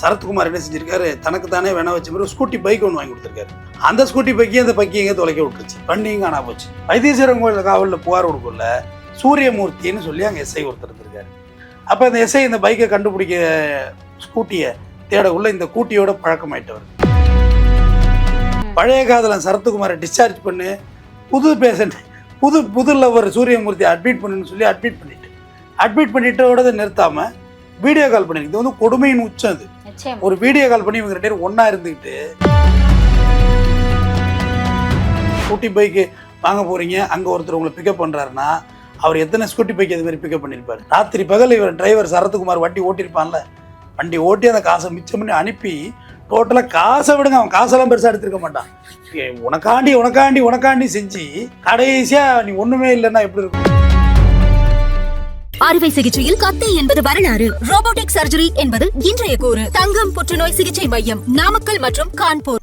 சரத்குமார் என்ன செஞ்சிருக்காரு? தனக்கு தானே வேணா வச்ச மாதிரி ஸ்கூட்டி பைக் ஒன்று வாங்கி கொடுத்துருக்காரு. அந்த ஸ்கூட்டி பைக்கே அந்த பைக்கி எங்கே தொலைக்க விட்டுருச்சு? பண்ணியும் காணா போச்சு. வைத்தீஸ்வரன் கோயில் காவலில் புகார் கொடுக்கல. சூரியமூர்த்தின்னு சொல்லி அங்கே எஸ்ஐ ஒருத்தர் இருந்திருக்காரு அப்போ அந்த எஸ்ஐ இந்த பைக்கை கண்டுபிடிக்க ஸ்கூட்டியை தேடக்குள்ள இந்த கூட்டியோட பழக்கமாயிட்டவர். பழைய காதலன் சரத்குமாரை டிஸ்சார்ஜ் பண்ணு புது பேஷண்ட் புது புது லவர் சூரியமூர்த்தி அட்மிட் பண்ணுன்னு சொல்லி அட்மிட் பண்ணிட்டு. அட்மிட் பண்ணிட்டோட நிறுத்தாமல் வீடியோ கால் பண்ணிருக்கு. இது வந்து கொடுமையின் உச்சம் அது. ஒரு வீடியோ கால் பண்ணி இவங்க ரெண்டு பேரும் ஒன்னா இருந்துக்கிட்டு ஸ்கூட்டி பைக்கு வாங்க போறீங்க அங்க ஒருத்தர் உங்களை பிக்கப் பண்றாருன்னா அவர் எத்தனை ஸ்கூட்டி பைக் இது மாதிரி பிக்கப் பண்ணியிருப்பாரு? ராத்திரி பகல் இவர் டிரைவர் சரத்குமார் வண்டி ஓட்டியிருப்பான்ல வண்டி ஓட்டி அந்த காசை மிச்சம் பண்ணி அனுப்பி டோட்டலாக காசை விடுங்க அவன் காசெல்லாம் பெருசாக எடுத்திருக்க மாட்டான். உனக்காண்டி உனக்காண்டி உனக்காண்டி செஞ்சு கடைசியா நீ ஒண்ணுமே இல்லைன்னா எப்படி இருக்கும்? அறுவை சிகிச்சையில் கத்தை என்பது வரலாறு. ரோபோட்டிக் சர்ஜரி என்பது இன்றைய கூறு. தங்கம் புற்றுநோய் சிகிச்சை மையம் நாமக்கல் மற்றும் கான்பூர்.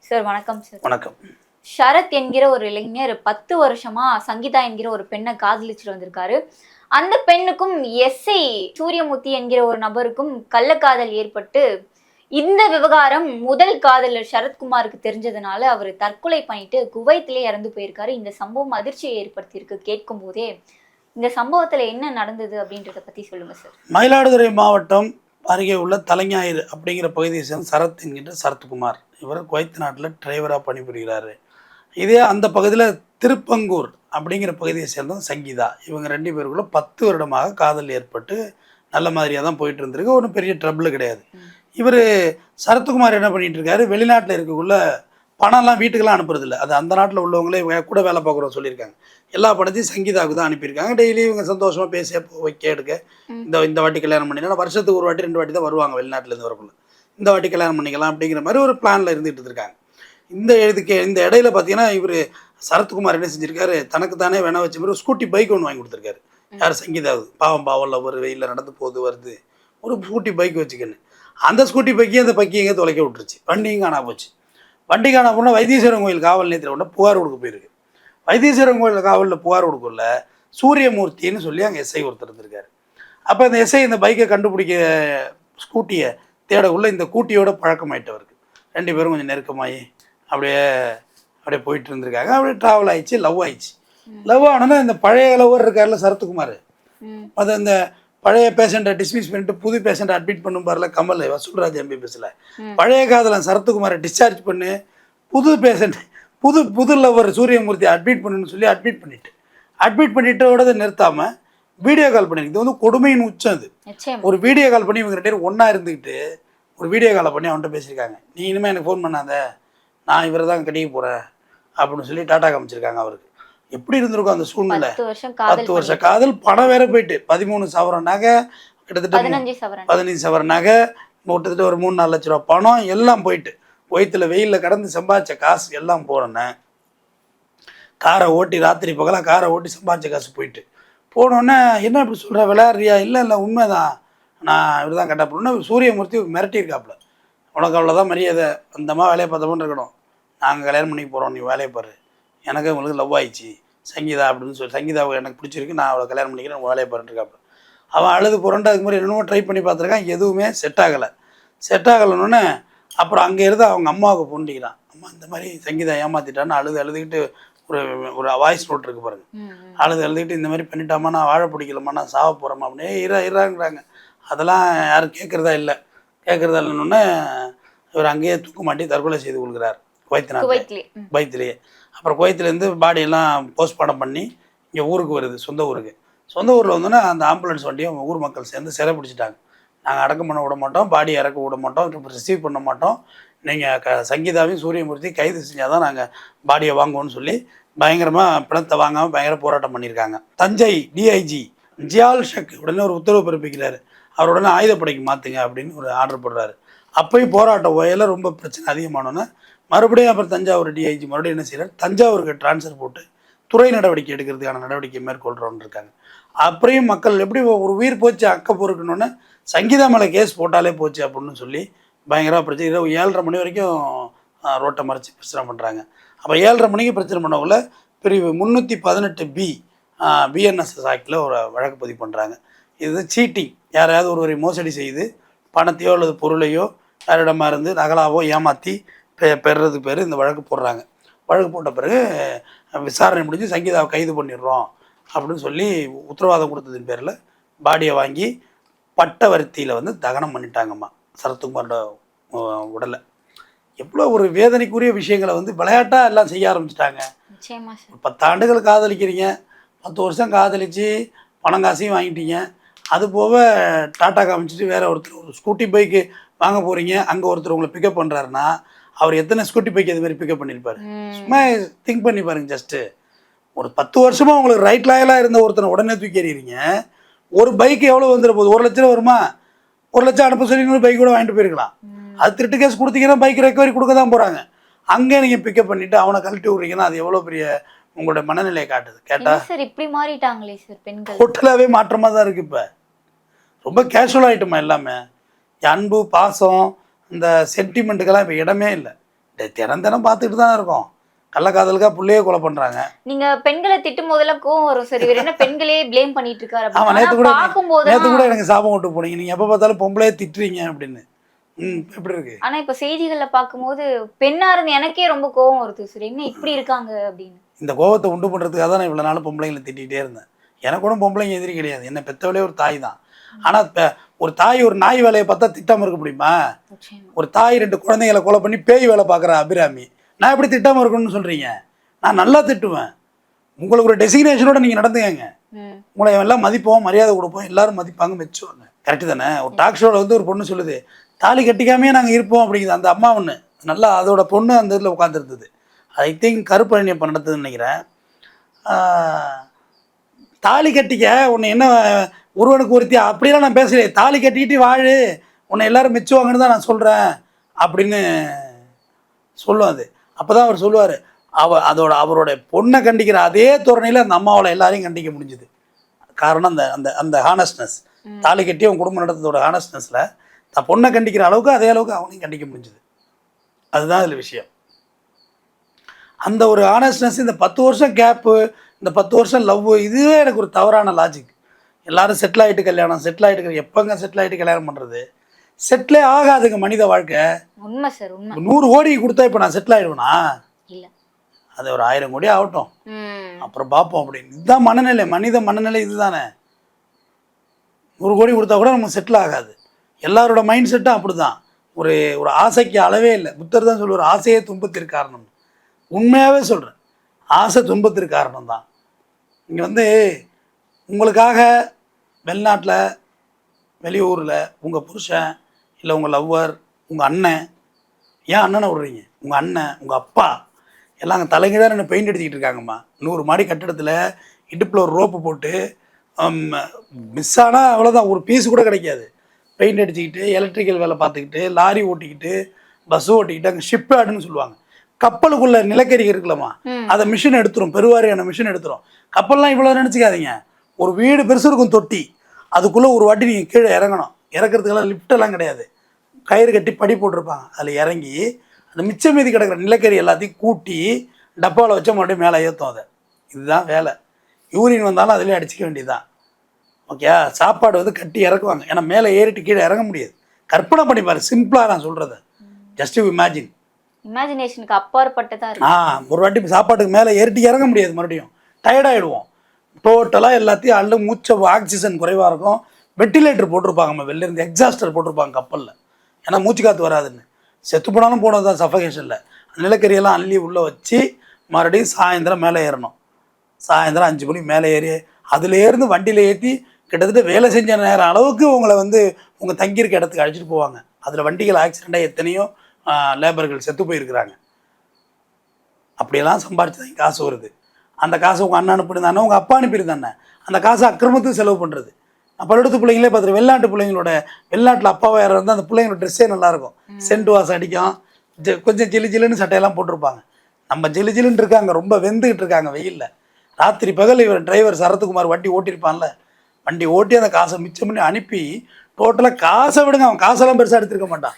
சார் வணக்கம் சார். வணக்கம். ஷரத் என்கிற ஒரு இளைஞர் பத்து வருஷமா சங்கீதா என்கிற ஒரு பெண்ணை காதலிச்சுட்டு வந்திருக்காரு. அந்த பெண்ணுக்கும் எஸ்ஐ சூரியமூர்த்தி என்கிற ஒரு நபருக்கும் கள்ளக்காதல் ஏற்பட்டு இந்த விவகாரம் முதல் காதலர் சரத்குமாருக்கு தெரிஞ்சதுனால அவர் தற்கொலை பண்ணிட்டு குவைத்திலே இறந்து போயிருக்காரு. இந்த சம்பவம் அதிர்ச்சியை ஏற்படுத்தியிருக்கு கேட்கும் போதே. இந்த சம்பவத்துல என்ன நடந்தது அப்படின்றத பத்தி சொல்லுங்க சார் மயிலாடுதுறை மாவட்டம் அருகே உள்ள தலைஞாயிறு அப்படிங்கிற பகுதியை சேர்ந்த சரத் என்கின்ற சரத்குமார். இவர் குவைத் நாட்டில் டிரைவராக பணிபுரிகிறாரு. இதே அந்த பகுதியில் திருப்பங்கூர் அப்படிங்கிற பகுதியை சேர்ந்த சங்கீதா. இவங்க ரெண்டு பேருக்குள்ள பத்து வருடமாக காதல் ஏற்பட்டு நல்ல மாதிரியாக தான் போயிட்டு இருந்திருக்கு. ஒன்றும் பெரிய ட்ரபிள் கிடையாது. இவர் சரத்குமார் என்ன பண்ணிட்டு இருக்காரு வெளிநாட்டில் இருக்கக்குள்ள பணம்லாம் வீட்டுக்கெல்லாம் அனுப்புறதில்ல. அது அந்த நாட்டில் உள்ளவங்களே கூட வேலை பார்க்குறோம் சொல்லியிருக்காங்க. எல்லா பணத்தையும் சங்கீதாவுக்கு தான் அனுப்பியிருக்காங்க. டெய்லி இவங்க சந்தோஷமாக பேச வைக்க எடுக்க இந்த இந்த வாட்டி கல்யாணம் பண்ணிக்கலாம். வருஷத்துக்கு ஒரு வாட்டி ரெண்டு வாட்டி தான் வருவாங்க வெளிநாட்டிலேருந்து வரக்குள்ள. இந்த வாட்டி கல்யாணம் பண்ணிக்கலாம் அப்படிங்கிற மாதிரி ஒரு பிளானில் இருந்துகிட்டு இருக்காங்க. இந்த இதுக்கு இந்த இடையில பார்த்தீங்கன்னா இவர் சரத்குமார் என்ன செஞ்சிருக்காரு? தனக்கு தானே வேணா வச்ச மாதிரி ஒரு ஸ்கூட்டி பைக் ஒன்று வாங்கி கொடுத்துருக்காரு. யார் சங்கீதாவுக்கு? பாவம் பாவம்ல ஒரு வெயிலில் நடந்து போகுது வருது. ஒரு ஸ்கூட்டி பைக் வச்சுக்கன்னு. அந்த ஸ்கூட்டி பைக்கே அந்த பைக்கி எங்கே தொலைக்க விட்டுருச்சு. வண்டியும் காணா போச்சு. வண்டி காணா போனால் வைத்தீஸ்வரன் கோயில் காவல் நிலையத்தில் கூட புகார் கொடுக்க போயிருக்கு. வைத்தீஸ்வரன் கோயில் காவலில் புகார் கொடுக்கல. சூரியமூர்த்தின்னு சொல்லி அங்கே எஸ்ஐ ஒருத்தர் இருந்திருக்காரு. அப்போ இந்த எஸ்ஐ இந்த பைக்கை கண்டுபிடிக்க ஸ்கூட்டியை தேடக்குள்ள இந்த கூட்டியோட பழக்கமாயிட்டவருக்கு ரெண்டு பேரும் கொஞ்சம் நெருக்கமாகி அப்படியே அப்படியே போயிட்டு இருந்திருக்காங்க. அப்படியே ட்ராவல் ஆயிடுச்சு லவ் ஆயிடுச்சு. லவ் ஆனோன்னா இந்த பழைய லவர் இருக்கார்ல சரத்குமார். அது அந்த பழைய பேஷண்ட்டை டிஸ்மிஸ் பண்ணிட்டு புது பேஷண்ட்டை அட்மிட் பண்ணும் பாருல கமல் வசூல்ராஜ் எம்பிபிஎஸ்ல பழைய காதலன் சரத்குமாரை டிஸ்சார்ஜ் பண்ணு புது பேஷண்ட் புது புது லவர் சூரியமூர்த்தி அட்மிட் பண்ணுன்னு சொல்லி அட்மிட் பண்ணிட்டு. அட்மிட் பண்ணிட்டோட நிறுத்தாம வீடியோ கால் பண்ணிருக்கு இது வந்து கொடுமையின் உச்சம் அது ஒரு வீடியோ கால் பண்ணி இவங்க ரெண்டு பேரும் ஒன்றா இருந்துக்கிட்டு ஒரு வீடியோ காலை பண்ணி அவன்கிட்ட பேசியிருக்காங்க. நீ இனிமேல் எனக்கு ஃபோன் பண்ணாத. நான் இவரை தான் கட்டிக்க போகிறேன் அப்படின்னு சொல்லி டாட்டா காமிச்சிருக்காங்க அவருக்கு. எப்படி இருந்திருக்கும் அந்த சூழ்நிலை? பத்து வருஷம் காதல் பணம் வேற போயிட்டு பதிமூணு சவரம் நகை கிட்டத்தட்ட பதினஞ்சு சவரம் நகை. கிட்டத்தட்ட ஒரு மூணு நாலு லட்ச ரூபா பணம் எல்லாம் போயிட்டு வயிற்றுல வெயிலில் கடந்து சம்பாதிச்ச காசு எல்லாம் போனோன்னே காரை ஓட்டி ராத்திரி பகலாக காரை ஓட்டி சம்பாதிச்ச காசு போயிட்டு. போனோடனே என்ன இப்படி சொல்கிற விளையாடுறியா? இல்லை இல்லை உண்மைதான். நான் இவர் தான் கட்ட போகணும் சூரியமூர்த்தி மிரட்டியிருக்காப்புல. உனக்கு அவ்வளோதான் மரியாதை அந்தமா வேலையை பார்த்தோம்னு இருக்கணும். நாங்கள் கல்யாணம் பண்ணிக்க போகிறோம் நீ வேலையை பாரு. எனக்கு உங்களுக்கு லவ் ஆயிடுச்சு. சங்கீதா அப்படின்னு சொல்லி சங்கீதாவை எனக்கு பிடிச்சிருக்கு. நான் அவளை கல்யாணம் பண்ணிக்கிறேன் வேலையை பாருன்ட்ருக்காப்புல அவன் அழுது புரண்டு அதுக்கு மாதிரி என்னமோ ட்ரை பண்ணி பார்த்துருக்கான் எதுவுமே செட் ஆகலை. செட் ஆகலைன்னு அப்புறம் அங்கே இருந்து அவங்க அம்மாவுக்கு பொண்டிக்கிறான் அம்மா இந்த மாதிரி சங்கீதா ஏமாத்திட்டான்னு அழுது அழுதுகிட்டு ஒரு ஒரு வாய்ஸ் நோட் இருக்கு பாருங்க. அழுது அழுதுகிட்டு இந்த மாதிரி பண்ணிட்டாமா நான் வாழ பிடிக்கலம்மா நான் சாவ போகிறேம்மா அப்படியே இரா இறாங்கிறாங்க அதெல்லாம் யாரும் கேட்குறதா இல்லை. கேட்குறதா இல்லைன்னு இவர் அங்கேயே தூக்க மாட்டி தற்கொலை செய்து கொள்கிறார் குவைத் நாட்டில் குவைத்லயே ம். குவைத்திலேயே. அப்புறம் குவைத்திலேருந்து பாடியெல்லாம் போஸ்ட்மார்ட்டம் பண்ணி இங்கே ஊருக்கு வருது சொந்த ஊருக்கு. சொந்த ஊரில் வந்தோன்னா அந்த ஆம்புலன்ஸ் வண்டியை ஊர் மக்கள் சேர்ந்து சிறை பிடிச்சிட்டாங்க. நாங்கள் அடக்கம் பண்ண விட மாட்டோம் பாடி இறக்க விட மாட்டோம் ரிசீவ் பண்ண மாட்டோம். நீங்கள் க சங்கீதாவையும் சூரியமூர்த்தி கைது செஞ்சால் தான் நாங்கள் பாடியை வாங்குவோம்னு சொல்லி பயங்கரமாக பிணத்தை வாங்காமல் பயங்கர போராட்டம் பண்ணியிருக்காங்க. தஞ்சை டிஐஜி ஜியால் ஷக் உடனே ஒரு உத்தரவு பிறப்பிக்கிறார். அவர் உடனே ஆயுதப்படைக்கு மாற்றுங்க அப்படின்னு ஒரு ஆர்டர் போடுறாரு. அப்பயும் போராட்டம் ஓயல ரொம்ப பிரச்சனை அதிகமானோன்னே மறுபடியும் அப்புறம் தஞ்சாவூர் டிஐஜி மறுபடியும் என்ன செய்கிறார் தஞ்சாவூருக்கு ட்ரான்ஸ்ஃபர் போட்டு துறை நடவடிக்கை எடுக்கிறதுக்கான நடவடிக்கை மேற்கொள்கிறோன்னு இருக்காங்க அப்புறம் மக்கள் எப்படி ஒரு உயிர் போச்சு அக்க பொறுக்கணுன்னு சங்கீதா மேலே கேஸ் போட்டாலே போச்சு அப்படின்னு சொல்லி பயங்கர பிரச்சனை. இரவு ஏழரை மணி வரைக்கும் ரோட்டை மறைச்சி பிரச்சனை பண்ணுறாங்க அப்போ ஏழரை மணிக்கு பிரச்சனை பண்ணக்குள்ள பிரிவு முந்நூற்றி பதினெட்டு பி பிஎன்எஸ்எஸ் ஆக்டில் ஒரு வழக்கு பதிவு பண்ணுறாங்க இது சீட்டிங். யாரையாவது ஒருவரை மோசடி செய்து பணத்தையோ அல்லது பொருளையோ யாரிடமா இருந்து நகலாவோ ஏமாற்றி பெ பெறுறதுக்கு பேர் இந்த வழக்கு போடுறாங்க. வழக்கு போட்ட பிறகு விசாரணை முடிஞ்சு சங்கீதாவை கைது பண்ணிடுறோம் அப்படின்னு சொல்லி உத்தரவாதம் கொடுத்ததின் பேரில் பாடியை வாங்கி பட்டவர்த்தியில் வந்து தகனம் பண்ணிட்டாங்கம்மா சரத்குமாரோட உடலை. எவ்வளோ ஒரு வேதனைக்குரிய விஷயங்களை வந்து விளையாட்டாக எல்லாம் செய்ய ஆரம்பிச்சிட்டாங்க. பத்தாண்டுகள் காதலிக்கிறீங்க பத்து வருஷம் காதலிச்சு பணம் காசையும் வாங்கிட்டீங்க. அது போக டாட்டா காமிச்சிட்டு வேற ஒருத்தர் ஒரு ஸ்கூட்டி பைக்கு வாங்க போகிறீங்க அங்கே ஒருத்தர் உங்களை பிக்கப் பண்ணுறாருன்னா அவர் எத்தனை ஸ்கூட்டி பைக் இது மாதிரி பிக்கப் பண்ணியிருப்பாரு ம். சும்மா திங்க் பண்ணி பாருங்க ஜஸ்ட்டு ஒரு பத்து வருஷமாக உங்களுக்கு ரைட் லாயலாக இருந்த ஒருத்தனை உடனே தூக்கி எறிகிறீங்க ஒரு பைக் எவ்வளோ வந்துட போகுது ஒரு லட்சம் வருமா? ஒரு லட்சம் அனுப்ப சொல்லி இன்னொரு பைக் கூட வாங்கிட்டு போயிருக்கலாம். அது திருட்டு கேஸ் கொடுத்தீங்கன்னா பைக் ரெக்கவரி கொடுக்க தான் போகிறாங்க அங்கே நீங்கள் பிக்கப் பண்ணிவிட்டு அவனை கழட்டி விட்றீங்கன்னா அது எவ்வளோ பெரிய உங்களோட மனநிலையை காட்டுது. என்ன சார் இப்படி மாறிட்டாங்களே சார் பெண்கள்? டோட்டலாகவே மாற்றமாக தான் இருக்குது இப்போ. ரொம்ப கேஷுவல் ஆகிட்டுமா எல்லாமே? அன்பு பாசம் இந்த சென்டிமெண்ட்டுக்கெல்லாம் இப்போ இடமே இல்லை. தினம் தினம் பார்த்துட்டு தான் இருக்கோம். கள்ளக்காதலுக்கா புள்ளையே கொலை பண்ணுறாங்க நீங்க பெண்களை திட்டும் போதெல்லாம் கோவம் வரும். சார் என்ன பெண்களே ப்ளேம் பண்ணிட்டு இருக்காரு ஆமா, நேத்து கூட- பார்க்கும்போது நேற்று கூட எனக்கு சாபம் விட்டு போனீங்க. நீங்கள் எப்போ பார்த்தாலும் பொம்பளையே திட்டுறீங்க அப்படின்னு. ம் எப்படி இருக்கு? ஆனா இப்ப செய்திகள்ல பார்க்கும்போது பெண்ணா இருந்து எனக்கே ரொம்ப கோவம் வருது. சார் என்ன இப்படி இருக்காங்க அப்படின்னு. இந்த கோவத்தை உண்டு பண்ணுறதுக்காக தான் நான் இவ்வளோ நாள் பொம்பளைங்களை திட்டிகிட்டே இருந்தேன். எனக்கு கூட பொம்பளைங்க எதிரி கிடையாது. என்னை பெத்தவளே ஒரு தாய் தான். ஆனால் ஒரு தாய் ஒரு நாய் வேலையை பார்த்தா திட்டாமல் இருக்க முடியுமா? ஒரு தாய் ரெண்டு குழந்தைகளை கொலை பண்ணி பேய் வேலை பார்க்குற அபிராமி. நான் எப்படி திட்டாமல் இருக்கணும்னு சொல்கிறீங்க நான் நல்லா திட்டுவேன். உங்களுக்கு ஒரு டெசிக்னேஷனோட நீங்கள் நடந்துக்கங்க. உங்களை எல்லாம் மதிப்போம் மரியாதை கொடுப்போம் எல்லாரும் மதிப்பாங்க மெச்சுவாங்க. கரெக்டு தானே? ஒரு டாக் ஷோவில் வந்து ஒரு பொண்ணு சொல்லுது தாலி கட்டிக்காமே நாங்கள் இருப்போம் அப்படிங்குது அந்த அம்மா ஒன்று நல்லா அதோட பொண்ணு அந்த இதில் உட்காந்துருந்தது ஐ திங்க் கருப்பழனியை நடந்ததுன்னு நினைக்கிறேன். ஆஹ், தாலி கட்டிக்க உன்னை என்ன ஒருவனுக்கு ஒருத்தி அப்படியெல்லாம் நான் பேசலையே தாலி கட்டிக்கிட்டு வாழு உன்னை எல்லாரும் மெச்சுவாங்கன்னு தான் நான் சொல்கிறேன் அப்படின்னு சொல்லும் அது. அப்போ தான் அவர் சொல்லுவார் அவ அதோட அவரோட பொண்ணை கண்டிக்கிற அதே தோரணையில் அந்த அம்மாவோட எல்லாரையும் கண்டிக்க முடிஞ்சுது. காரணம் அந்த அந்த அந்த ஹானஸ்ட்னஸ். தாலி கட்டி அவன் குடும்பம் நடத்ததோட ஹானஸ்ட்னஸில் தான் பொண்ணை கண்டிக்கிற அளவுக்கு அதே அளவுக்கு அவனையும் கண்டிக்க முடிஞ்சுது. அதுதான் இதில் விஷயம். அந்த ஒரு ஹானஸ்ட்னஸ் இந்த பத்து வருஷம் கேப்பு இந்த பத்து வருஷம் லவ் இதுவே எனக்கு ஒரு தவறான லாஜிக் எல்லாரும் செட்டில் ஆகிட்டு கல்யாணம் செட்டில் ஆகிட்டு எப்போங்க செட்டில் ஆகிட்டு கல்யாணம் பண்ணுறது செட்டிலே ஆகாதுங்க மனித வாழ்க்கை. உண்மை சார் உண்மை. நூறு கோடி கொடுத்தா இப்போ நான் செட்டில் ஆகிடுவேனா இல்ல. அது ஒரு ஆயிரம் கோடி ஆகட்டும். அப்புறம் பார்ப்போம் அப்படின்னு. இதுதான் மனநிலை. மனித மனநிலை இதுதானே. நூறு கோடி கொடுத்தா கூட நம்ம செட்டில் ஆகாது. எல்லாரோட மைண்ட் செட்டும் அப்படி தான் ஒரு ஒரு ஆசைக்கு அளவே இல்லை. புத்தர் தான் சொல்லுவார் ஆசையே துன்பத்திற்கு காரணம். உண்மையாகவே சொல்கிறேன் ஆசை துன்பத்திற்கு காரணம் தான் இங்கே வந்து உங்களுக்காக வெளிநாட்டில் வெளியூரில் உங்கள் புருஷன் இல்லை உங்கள் லவ்வர் உங்கள் அண்ணன் ஏன் அண்ணனை விடுறீங்க? உங்கள் அண்ணன் உங்கள் அப்பா எல்லாம் அங்கே தலைகீழாக என்ன பெயிண்ட் அடிச்சுக்கிட்டு இருக்காங்கம்மா. நூறு மாடி கட்டிடத்தில் இடுப்பில் ஒரு ரோப்பு போட்டு மிஸ் ஆனால் அவ்வளோதான் ஒரு பீஸ் கூட கிடைக்காது. பெயிண்ட் அடிச்சுக்கிட்டு எலக்ட்ரிக்கல் வேலை பார்த்துக்கிட்டு லாரி ஓட்டிக்கிட்டு பஸ் ஓட்டிக்கிட்டு அங்கே ஷிப் யார்டுன்னு சொல்லுவாங்க. கப்பலுக்குள்ள நிலக்கரி இருக்குல்லம்மா. அதை மிஷின் எடுத்துரும். பெருவாரியான மிஷின் எடுத்துரும். கப்பல்லாம் இவ்வளோ நினச்சிக்காதீங்க. ஒரு வீடு பெருசு இருக்கும் தொட்டி. அதுக்குள்ளே ஒரு வாட்டி நீங்கள் கீழே இறங்கணும். இறக்குறதுக்கெல்லாம் எல்லாம் கிடையாது. கயிறு கட்டி படி போட்டிருப்பாங்க. அதில் இறங்கி அந்த மிச்சம் மீதி கிடக்கிற நிலக்கரி எல்லாத்தையும் கூட்டி டப்பாவில் வச்சா மறுபடியும் மேலே ஏற்றும் அதை. இதுதான் வேலை. யூரின் வந்தாலும் அதிலே அடிச்சிக்க வேண்டியதுதான். ஓகே சாப்பாடு வந்து கட்டி இறக்குவாங்க. ஏன்னா மேலே ஏறிட்டு கீழே இறங்க முடியாது. கற்பனை பண்ணி பாரு. சிம்பிளாக நான் சொல்கிறத ஜஸ்ட் யூ இமேஜின் இமேஜினேஷனுக்கு அப்பாற்பட்டதா இருக்கு ஆ ஒரு வாட்டி சாப்பாட்டுக்கு மேலே ஏறிட்டு இறங்க முடியாது மறுபடியும். டயர்டாயிடுவோம் டோட்டலாக எல்லாத்தையும் அள்ள மூச்ச ஆக்சிஜன் குறைவாக இருக்கும். வெண்டிலேட்டர் போட்டிருப்பாங்க நம்ம வெளிலேருந்து எக்ஸாஸ்டர் போட்டிருப்பாங்க கப்பலில். ஏன்னா மூச்சு காற்று வராதுன்னு. செத்து போனாலும் போனது தான் சஃபகேஷனில் நிலக்கரியெல்லாம் அள்ளி உள்ளே வச்சு மறுபடியும் சாயந்தரம் மேலே ஏறணும். சாயந்தரம் அஞ்சு மணி மேலே ஏறி அதுலேருந்து வண்டியில் ஏற்றி கிட்டத்தட்ட வேலை செஞ்ச நேரம் அளவுக்கு உங்களை வந்து உங்கள் தங்கியிருக்க இடத்துக்கு அழைச்சிட்டு போவாங்க. அதில் வண்டிகள் ஆக்சிடெண்ட்டாக எத்தனையோ லேபர்கள் செத்து போயிருக்கிறாங்க. அப்படியெல்லாம் சம்பாரிச்சு தான் காசு வருது. அந்த காசை உங்கள் அண்ணன் அனுப்பியிருந்தானே உங்கள் அப்பா அனுப்பியிருந்தானே அந்த காசை அக்கிரமத்துக்கு செலவு பண்ணுறது நான் பல்லெடுத்து பிள்ளைங்களே பார்த்துரு வெளிநாட்டு பிள்ளைங்களோட வெளிநாட்டில் அப்பாவா யாராக இருந்தால் அந்த பிள்ளைங்களோட ட்ரெஸ்ஸே நல்லாயிருக்கும். சென்ட் வாசம் அடிக்கும். ஜ- கொஞ்சம் ஜிலு ஜிலுன்னு சட்டையெல்லாம் போட்டிருப்பாங்க. நம்ம ஜிலு ஜிலுன்னு இருக்காங்க ரொம்ப வெந்துக்கிட்டு இருக்காங்க வெயிலில். ராத்திரி பகல் இவர் டிரைவர் சரத்குமார் வண்டி ஓட்டியிருப்பான்ல. வண்டி ஓட்டி அந்த காசை மிச்சம் பண்ணி அனுப்பி டோட்டலாக காசை விடுங்க. அவன் காசெல்லாம் பெருசாக எடுத்திருக்க மாட்டான்.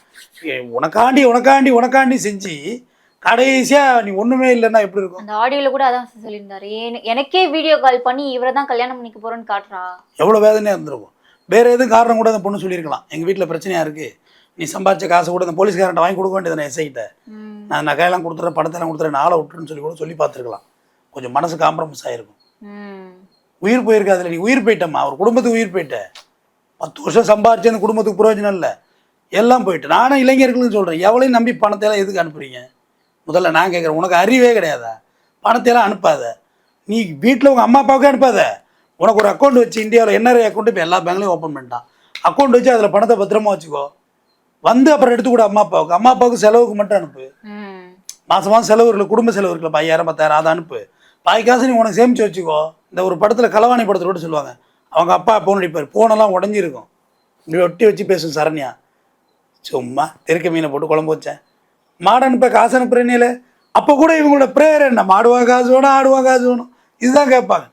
உனக்காண்டி உனக்காண்டி உனக்காண்டி செஞ்சு கடைசியாக நீ ஒன்றுமே இல்லைன்னா எப்படி இருக்கும்? அந்த ஆடியோல கூட அதான் சொல்லியிருந்தாரு. எனக்கே வீடியோ கால் பண்ணி இவரை தான் கல்யாணம் பண்ணிக்க போறேன்னு காட்டுறா. எவ்வளோ வேதனையாக இருந்திருக்கும். வேறு எதுவும் காரணம் கூட அந்த பொண்ணு சொல்லியிருக்கலாம். எங்கள் வீட்டில் பிரச்சனையாக இருக்குது நீ சம்பாதிச்ச காசை கூட அந்த போலீஸ்காரன்ட்ட வாங்கி கொடுக்க வேண்டியது நான் எஸ்ஐக்கிட்ட ம், நான் நகையெல்லாம் கொடுத்துறேன் பணத்தெல்லாம் கொடுத்துறேன் நாளை விட்டுருன்னு சொல்லி கூட சொல்லி பார்த்துருக்கலாம். கொஞ்சம் மனசு காம்ப்ரமைஸ் ஆகிருக்கும் ம். உயிர் போயிருக்காதுல நீ உயிர் போயிட்டம்மா. ஒரு குடும்பத்துக்கு உயிர் போயிட்ட. பத்து வருஷம் சம்பாரிச்சு அந்த குடும்பத்துக்கு பிரயோஜனம் இல்லை. எல்லாம் போயிட்டு. நானும் இளைஞர்களும் சொல்கிறேன் எவ்வளையும் நம்பி பணத்தை எல்லாம் எதுக்கு அனுப்புறீங்க? முதல்ல நான் கேட்குறேன் உனக்கு அறிவே கிடையாதா? பணத்தை எல்லாம் அனுப்பாத. நீ வீட்டில் உங்கள் அம்மா அப்பாவுக்கே அனுப்பாத. உனக்கு ஒரு அக்கௌண்ட் வச்சு இந்தியாவில் என்ஆர்ஐ அக்கௌண்ட் இப்போ எல்லா பேங்க்லையும் ஓப்பன் பண்ணிட்டான். அக்கௌண்ட் வச்சு அதில் பணத்தை பத்திரமா வச்சுக்கோ. வந்து அப்புறம் எடுத்து கூட அம்மா அப்பாவுக்கு. அம்மா அப்பாவுக்கு செலவுக்கு மட்டும் அனுப்பு. மாதம் மாதம் செலவு இருக்குல்ல குடும்ப செலவு இருக்குல்ல ஐயாயிரம் பத்தாயிரம் அதை அனுப்பு. பாதி காசு நீ உனக்கு சேமிச்சு வச்சுக்கோ. இந்த ஒரு படத்தில் களவாணி படத்தில் கூட சொல்லுவாங்க. அவங்க அப்பா ஃபோன் அடிப்பார். ஃபோனெல்லாம் உடஞ்சிருக்கும். இப்படி ஒட்டி வச்சு பேசும் சரண்யா. சும்மா தெருக்க மீனை போட்டு குழம்பு வச்சேன். மாடு அனுப்ப காசு அனுப்புறேனே அப்போ கூட இவங்களோட ப்ரேயர் என்ன? மாடுவா காசு வேணும் ஆடுவா காசு வேணும். இதுதான் கேட்பாங்க.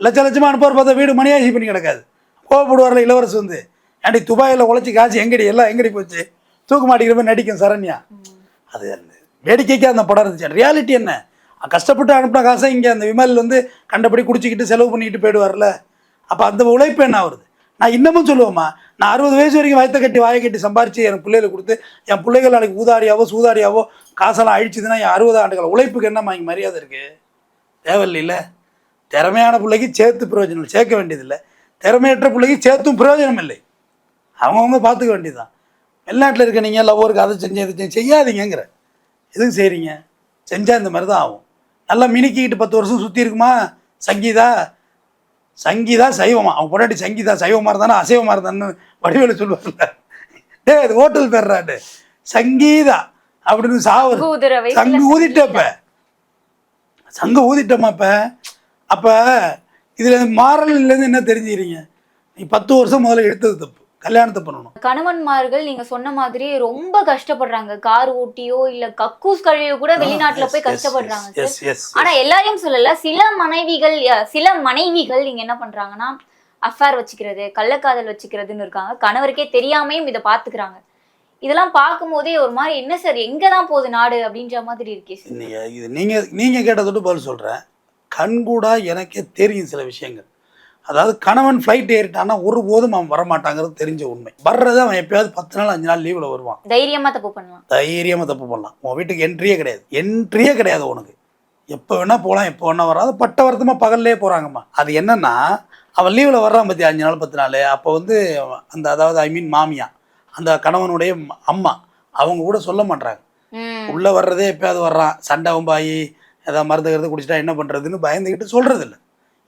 லட்ச லட்சமாக அனுப்புவார் பார்த்தா வீடு மணியாசி பண்ணி கிடக்காது. கோவப்படுவார்ல இளவரசு வந்து. ஏன்டி துபாயில் உழைச்சி காசு எங்கடி? எல்லாம் எங்கடி போச்சு? தூக்கு மாட்டிக்கிற மாதிரி நடிக்கும் சரண்யா. அது அந்த வேடிக்கைக்கு அந்த படம் இருந்துச்சு. ரியாலிட்டி என்ன? கஷ்டப்பட்டு அனுப்பின காசை இங்கே அந்த விமல் வந்து கண்டபடி குடிச்சிக்கிட்டு செலவு பண்ணிக்கிட்டு போயிடுவார்ல. அப்போ அந்த உழைப்பு என்ன வருது நான் இன்னமும் சொல்லுவேம்மா நான் அறுபது வயசு வரைக்கும் வயத்தை கட்டி வாயை கட்டி சம்பாரித்து என் பிள்ளைகளுக்கு கொடுத்து என் பிள்ளைகள் நாளைக்கு ஊதாரியாவோ சூதாரியாவோ காசெல்லாம் அழிச்சுதுன்னா என் அறுபது ஆண்டுகள் உழைப்புக்கு என்னம்மா இங்கே மரியாதை இருக்குது தேவையில்லைல்ல திறமையான பிள்ளைக்கு சேர்த்து பிரயோஜனம் சேர்க்க வேண்டியதில்லை. திறமையற்ற பிள்ளைக்கு சேர்த்தும் பிரயோஜனம் இல்லை. அவங்கவுங்க பார்த்துக்க வேண்டியதுதான். வெளிநாட்டில் இருக்க நீங்கள் லவ்வருக்கு அதை செஞ்சு இதை செஞ்சு செய்யாதீங்கங்கிற. எதுக்கு செய்கிறீங்க செஞ்சால் இந்த மாதிரி தான் ஆகும். நல்லா மினுக்கிக்கிட்டு பத்து வருஷம் சுற்றி இருக்குமா? சங்கீதா சங்கீதா சைவமா? அவன் பொண்டாட்டி சங்கீதா சைவமாக இருந்தானே அசைவமாக இருந்தான்னு வடிவேலு சொல்லுவார்ல. டேய் அது ஹோட்டல் பேர்றாட்டு சங்கீதா அப்படின்னு சாவு. சங்கு ஊதிட்டப்ப. சங்கு ஊதிட்டோமா அப்ப? அப்ப இதுல மாறல்லேருந்து என்ன தெரிஞ்சுக்கிறீங்க? நீ பத்து வருஷம் முதல்ல எடுத்தது தப்பு. கல்யாணத்தை பண்ணணும். கணவன்மார்கள் நீங்க சொன்ன மாதிரி ரொம்ப கஷ்டப்படுறாங்க. கார் ஓட்டியோ இல்ல கக்கூஸ் கழுவியோ கூட வெளிநாட்டுல போய் கஷ்டப்படுறாங்க ஆனா எல்லாரையும் சொல்லல. சில மனைவிகள் சில மனைவிகள் நீங்க என்ன பண்றாங்கன்னா அஃபேர் வச்சுக்கிறது கள்ளக்காதல் வச்சுக்கிறதுன்னு இருக்காங்க. கணவருக்கே தெரியாமையும் இதை பாத்துக்கிறாங்க. இதெல்லாம் பார்க்கும்போதே ஒரு மாதிரி என்ன சார் எங்க தான் போகுது நாடு? அப்படின்ற மாதிரி இருக்கே சார் நீங்க இது நீங்க நீங்க கேட்டதோடு பதில் சொல்றேன். கண்கூடா எனக்கே தெரியும் சில விஷயங்கள். அதாவது கணவன் ஃப்ளைட் ஏறிட்டான்னா ஒருபோதும் அவன் வரமாட்டாங்கிறது தெரிஞ்ச உண்மை. வர்றது அவன் எப்பயாவது பத்து நாள் அஞ்சு நாள் லீவில் வருவான். தைரியமா தப்பு பண்ணலாம். தைரியமாக தப்பு பண்ணலாம். உன் வீட்டுக்கு என்ட்ரியே கிடையாது. என்ட்ரியே கிடையாது உனக்கு. எப்போ வேணா போகலாம் எப்போ வேணா வராது. பட்ட வருத்தமாக பகல்லே போகிறாங்கம்மா அது என்னன்னா அவன் லீவில் வர்றான் பற்றி அஞ்சு நாள் பத்து நாள். அப்போ வந்து அந்த அதாவது ஐ மீன் மாமியா அந்த கணவனுடைய அம்மா அவங்க கூட சொல்ல மாட்றாங்க. ம். உள்ளே வர்றதே எப்பயாவது வர்றான். சண்டை வம்பாயி ஏதாவது மருந்து கருது குடிச்சிட்டா என்ன பண்ணுறதுன்னு பயந்துக்கிட்டு சொல்கிறது இல்லை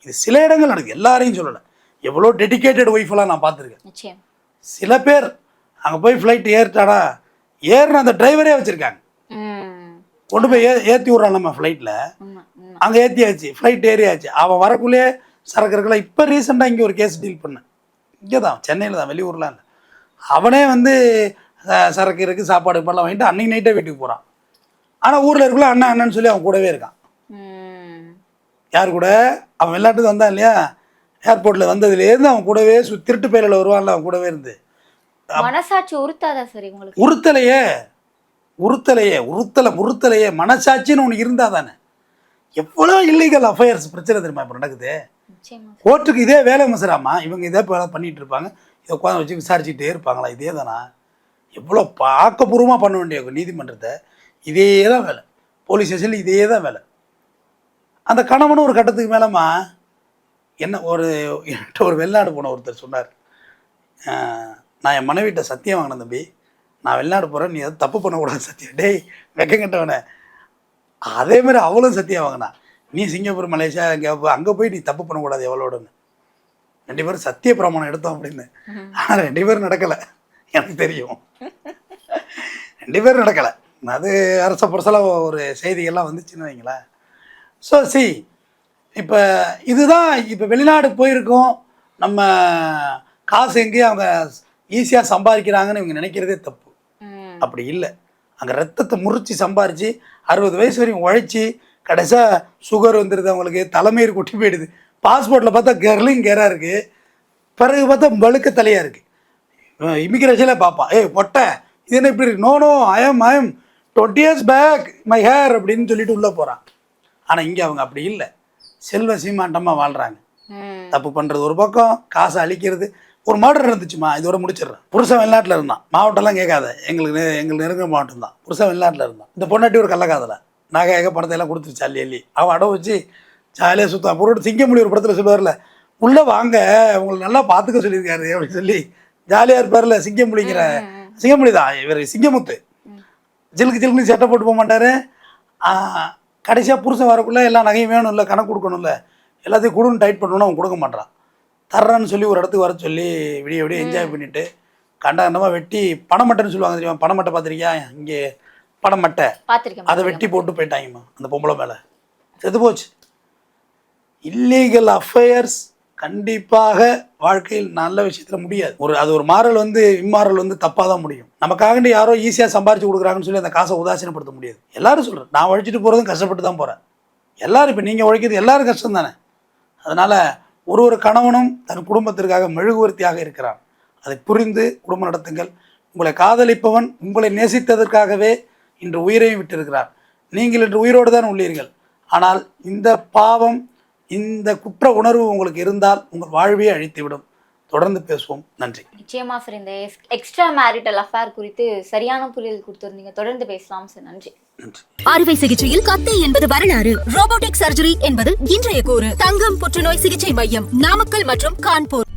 இது சில இடங்கள் நடக்குது. எல்லாரையும் சொல்லலை. எவ்வளோ டெடிகேட்டட் ஒய்ஃபெல்லாம் நான் பார்த்துருக்கேன். சில பேர் அங்கே போய் ஃப்ளைட் ஏறிட்டாடா ஏறின அந்த டிரைவரே வச்சுருக்காங்க. கொண்டு போய் ஏ ஏற்றி விட்றான் நம்ம ஃப்ளைட்டில் அங்கே ஏற்றியாச்சு ஃப்ளைட் ஏறியாச்சு. அவன் வரக்குள்ளேயே சரக்கு இருக்கலாம் இப்போ ரீசெண்டாக இங்கே ஒரு கேஸ் டீல் பண்ணேன். இங்கே தான் சென்னையில் தான் வெளியூர்லாம் இல்லை அவனே வந்து சரக்கு இருக்குது சாப்பாடு பண்ணலாம் வாங்கிட்டு அன்னைக்கு நைட்டே வீட்டுக்கு போகிறான் ஆனால் ஊரில் இருக்குள்ள அண்ணன் அண்ணன்னு சொல்லி அவன் கூடவே இருக்கான். யார் கூட? அவன் வெளிநாட்டுக்கு வந்தான் இல்லையா? ஏர்போர்ட்டில் வந்ததுலேருந்து அவன் கூடவே சு திருட்டு பயிரில் வருவான்ல அவன் கூடவே இருந்து. மனசாட்சி உறுத்தாதா சார் உங்களுக்கு உறுத்தலையே. உறுத்தலையே. உறுத்தலை உறுத்தலையே மனசாட்சின்னு உனக்கு இருந்தா தானே. எவ்வளோ இல்லீகல் அஃபேர்ஸ் பிரச்சனை தெரியுமா இப்போ நடக்குது? கோர்ட்டுக்கு இதே வேலை மசராமா இவங்க இதே வேலை பண்ணிட்டு இருப்பாங்க. இதை உட்காந்து வச்சு விசாரிச்சுக்கிட்டே இருப்பாங்களா? இதே தானா? எவ்வளோ பார்க்கப்பூர்வமாக பண்ண வேண்டிய நீதிமன்றத்தை? இதே தான் வேலை. போலீஸ் ஸ்டேஷனில் இதே தான் வேலை. அந்த கணவனும் ஒரு கட்டத்துக்கு மேலம்மா என்ன ஒரு என்கிட்ட ஒரு வெளிநாடு போன ஒருத்தர் சொன்னார். "ஆஹ், நான் என் மனைவிட்ட சத்தியம் வாங்கினேன் தம்பி. நான் வெளிநாடு போகிறேன் நீ எதுவும் தப்பு பண்ணக்கூடாது சத்தியம். டேய் வெக்கங்கட்டவனே அதே மாதிரி அவளும் சத்தியம் வாங்கினா. நீ சிங்கப்பூர் மலேசியா அங்கே அங்கே போய் நீ தப்பு பண்ணக்கூடாது எவ்வளோடன்னு ரெண்டு பேரும் சத்திய பிரமாணம் எடுத்தோம் அப்படின்னு. ஆனால் ரெண்டு பேரும் நடக்கலை. எனக்கு தெரியும். ரெண்டு பேரும் நடக்கலை. அது அரச புரசலாக ஒரு செய்திகள்லாம் வந்துச்சுன்னு வைங்களேன். ஸோ சி இப்போ இதுதான் இப்போ வெளிநாடு போயிருக்கோம். நம்ம காசு எங்கேயும் அவங்க ஈஸியாக சம்பாதிக்கிறாங்கன்னு இவங்க நினைக்கிறதே தப்பு. அப்படி இல்லை. அங்கே ரத்தத்தை முறிச்சு சம்பாரித்து அறுபது வயசு வரைக்கும் உழைச்சி கடைசியாக சுகர் வந்துடுது அவங்களுக்கு தலைமயிர் கொட்டி போயிடுது. பாஸ்போர்ட்டில் பார்த்தா கெர்லிங் கெராக இருக்குது பிறகு பார்த்தா வழுக்க தலையாக இருக்குது இமிக்ரேஷனில் பார்ப்பான் ஏய் பொட்டை இது என்ன இப்படி இருக்கு? No no I'm I'm twenty years back my hair அப்படின்னு சொல்லிட்டு உள்ளே போகிறான் ஆனால் இங்கே அவங்க அப்படி இல்லை. செல்வ சீமாண்டமாக வாழ்கிறாங்க தப்பு பண்ணுறது ஒரு பக்கம் காசை அழிக்கிறது. ஒரு மர்டர் இருந்துச்சுமா? இதோட முடிச்சிடுறேன். புருஷன் வெளிநாட்டில் இருந்தான். மாவட்டம்லாம் கேட்காத. எங்களுக்கு எங்களுக்கு நெருங்கிய மாவட்டம் தான். புருஷன் வெளிநாட்டில் இருந்தான். இந்த பொண்டாட்டி ஒரு கள்ளக்காதல. நகை ஏக பணத்தை எல்லாம் கொடுத்துருச்சு அள்ளி அள்ளி அவன் அடவு வச்சு ஜாலியாக சுத்தான் பொருள் சிங்கமொழி ஒரு படத்தில் சொல்லுவார்ல உள்ளே வாங்க உங்களை நல்லா பார்த்துக்க சொல்லியிருக்காரு அப்படின்னு சொல்லி ஜாலியாக இருப்பார்ல சிங்கமொழிங்கிற சிங்கமொழி தான் இவர் சிங்கமுத்து. ஜிலுக்கு ஜிலுக்கு சட்டை போட்டு போக மாட்டார். கடைசியாக புருஷன் வரக்குள்ளே எல்லா நகையும் வேணும்ல கணக்கு கொடுக்கணும்ல எல்லாத்தையும் கொடுன்னு டைட் பண்ணணும்னு அவன் கொடுக்க மாட்டான் தர்றேன்னு சொல்லி ஒரு இடத்துக்கு வர சொல்லி விடிய விடிய என்ஜாய் பண்ணிட்டு கண்ட கண்டமாக வெட்டி பணமட்டைன்னு சொல்லுவாங்க தெரியுமா? பணமட்டை பார்த்துருக்கியா? இங்கே பணமட்டை அதை வெட்டி போட்டு போயிட்டாங்கம்மா அந்த பொம்பளை மேலே. செத்து போச்சு. இல்லீகல் அஃபேர்ஸ் கண்டிப்பாக வாழ்க்கையில் நல்ல விஷயத்தில் முடியாது. ஒரு அது ஒரு மாறல் வந்து இம்மாறல் வந்து தப்பாக தான் முடியும். நமக்காக யாரோ ஈஸியாக சம்பாரிச்சு கொடுக்குறாங்கன்னு சொல்லி அந்த காசை உதாசீனப்படுத்த முடியாது. எல்லாரும் சொல்கிறேன் நான் உழைச்சிட்டு போகிறதும் கஷ்டப்பட்டு தான் போகிறேன் எல்லாரும் இப்போ நீங்கள் உழைக்கிறது எல்லாரும் கஷ்டம் தானே? அதனால் ஒரு ஒரு கணவனும் தன் குடும்பத்திற்காக மெழுகுவர்த்தியாக இருக்கிறான். அதை புரிந்து குடும்பம் நடத்துங்கள். உங்களை காதலிப்பவன் உங்களை நேசித்ததற்காகவே இன்று உயிரையும் விட்டிருக்கிறார். நீங்கள் இன்று உயிரோடு தான் உள்ளீர்கள். ஆனால் இந்த பாவம் இந்த குற்ற உணர்வு உங்களுக்கு இருந்தால் உங்கள் வாழ்வையே அழித்துவிடும். தொடர்ந்து பேசுவோம். நன்றி. நிச்சயமா சார் இந்த எக்ஸ்ட்ரா மேரிட்டல் அஃபேர் குறித்து சரியான புரிதல் கொடுத்துருந்தீங்க. தொடர்ந்து பேசலாம் சார் நன்றி. நன்றி. அறுவை சிகிச்சையில் கத்தை என்பது வரலாறு. ரோபோட்டிக் சர்ஜரி என்பது இன்றைய கூறு. தங்கம் புற்றுநோய் சிகிச்சை மையம் நாமக்கல் மற்றும் கான்பூர்.